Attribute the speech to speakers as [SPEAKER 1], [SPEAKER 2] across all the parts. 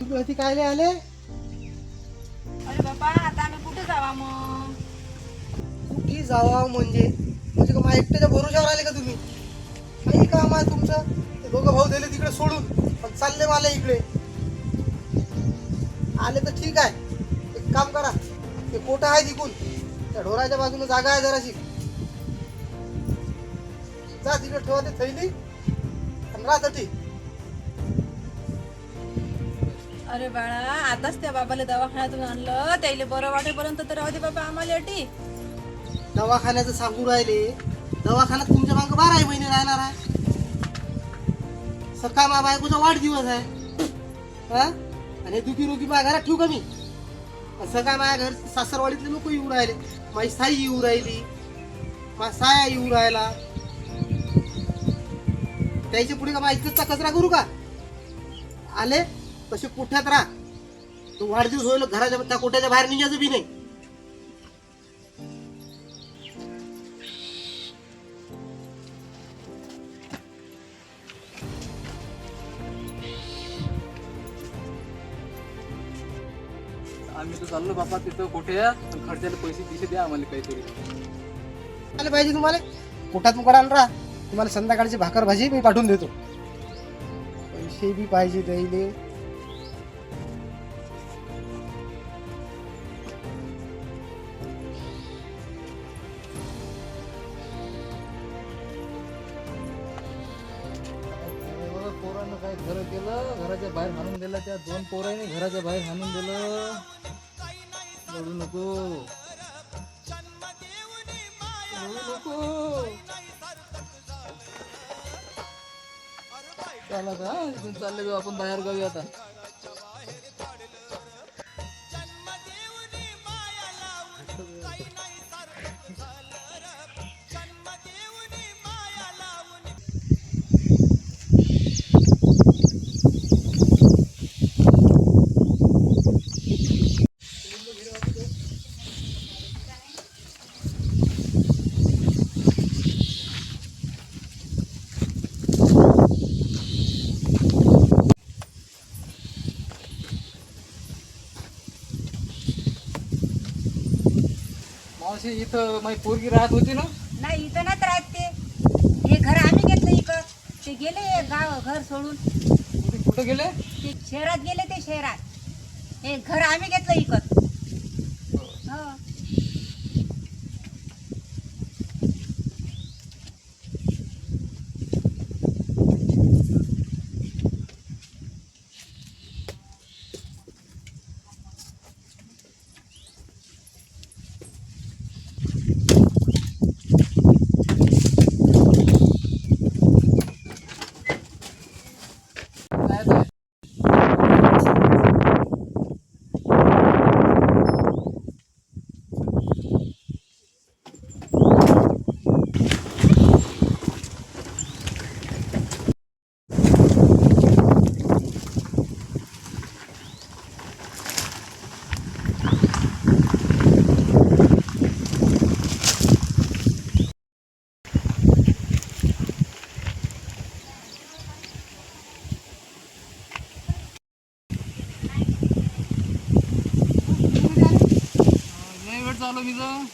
[SPEAKER 1] तुम्ही कायले आले?
[SPEAKER 2] अरे बाबा आता आम्ही कुठे जावा मग?
[SPEAKER 1] कुठे जावा म्हणजे? म्हणजे का माझ्या एकट्याच्या भरोशावर आले का तुम्ही? काही काम आहे तुमचं? ते दोघं भाऊ दिले तिकडे सोडून. पण चालले मला इकडे. आले तर ठीक आहे. एक काम करा. ते कोटा आहे तिकून? त्या ढोराच्या बाजूने जागा आहे जराशी. जा तिकडे ठेवा ते थैली.
[SPEAKER 2] अरे बाळा आताच त्या बाबाला दवाखान्यातून आणलं. त्याला बरं वाटेपर्यंत तर राहू दे बाबा आम्हाला अटी
[SPEAKER 1] दवाखान्याचं सांगू राहिले. दवाखान्यात तुमच्या मागं बारा बहिणी राहणार आहे. सकाळ मा बायकोचा वाढदिवस आहे. हा? आणि दुखी रोगी माझ्या घरात ठेवू का मी? सकाळ माझ्या घर सासरवाडीतले लोक येऊ राहिले. माझी साई येऊ राहिली. माझा साया येऊ राहिला. त्याच्या पुढे का इज्जतचा कचरा करू का? आले? तसे कोठ्यात राहा. तो वाढदिवस होईल घराच्या त्या कोट्याच्या बाहेर निघायचं बी नाही.
[SPEAKER 3] आम्ही तर चाललो बापा तिथं कुठे? खर्चाला पैसे दिसे द्या आम्हाला काहीतरी.
[SPEAKER 1] आले पाहिजे तुम्हाला? पोटात मुकाडा राहा. तुम्हाला संध्याकाळची भाकर भाजी मी पाठवून देतो. पैसे बी पाहिजे त्याईले.
[SPEAKER 3] पोरानं काय घर केलं? घराच्या बाहेर हाणून दिलं त्या दोन पोरांनी घराच्या बाहेर हाणून दिलं. रडू नको. रडू नको. चला का इथून चालले जाऊ आपण बाहेर गावी आता. मावशी इथं माझी पोरगी राहत होती ना?
[SPEAKER 4] नाही इथं नाच राहत ते. हे घर आम्ही घेतलं इकत ते गेले गाव घर सोडून.
[SPEAKER 3] कुठे कुठे गेले?
[SPEAKER 4] ते शहरात गेले ते शहरात. हे घर आम्ही घेतलं इकत हो
[SPEAKER 3] काय ते? लय वेळ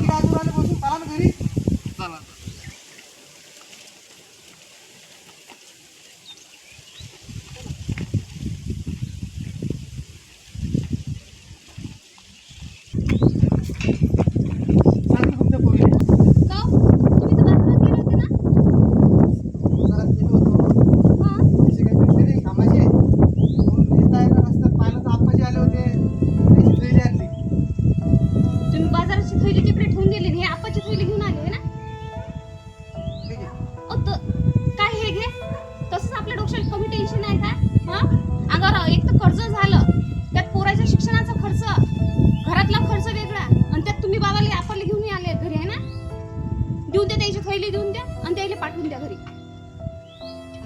[SPEAKER 3] चालू मी तर.
[SPEAKER 1] घरी
[SPEAKER 3] चला.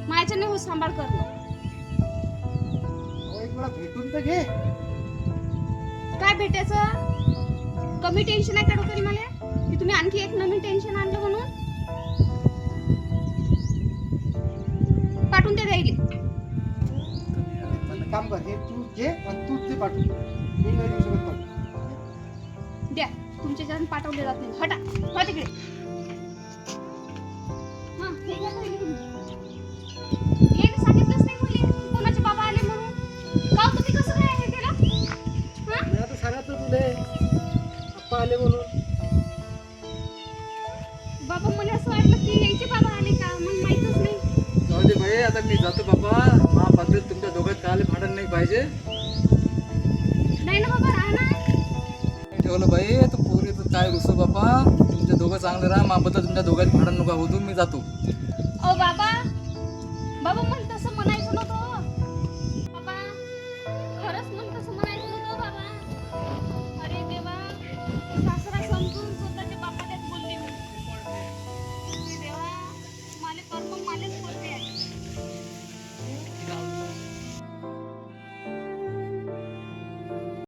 [SPEAKER 1] माझ्या नाही
[SPEAKER 5] हो सांभाळ
[SPEAKER 1] कर घे.
[SPEAKER 5] काय भेटायचं? कमी टेन्शन आहे काढू तरी मला? की तुम्ही आणखी एक नवीन टेन्शन आणलं म्हणून?
[SPEAKER 1] पाठवून द्या जाईल काम कर. हे तू घे तू ते पाठवून मी नाही देऊ शकत
[SPEAKER 5] द्या. तुमच्या जाऊन पाठवले जात नाही. हटा. हा तिकडे हा, ठीक आहे आले म्हणून? बाबा मला असं वाटलं की यायचे बाबा आले का? मला माहीतच नाही.
[SPEAKER 3] जाऊ दे भाई आता मी जातो बाबा. तुमच्या दोघात काले भांडण नाही पाहिजे.
[SPEAKER 5] नाही ना बाबा
[SPEAKER 3] ठेवलं बाई तू पोरी तू काय रुसू बाबा. तुमच्या दोघं चांगले राहा माबद्दल तुमच्या दोघात भांडण नका होतो मी जातो.
[SPEAKER 5] अहो बाबा Vamos a.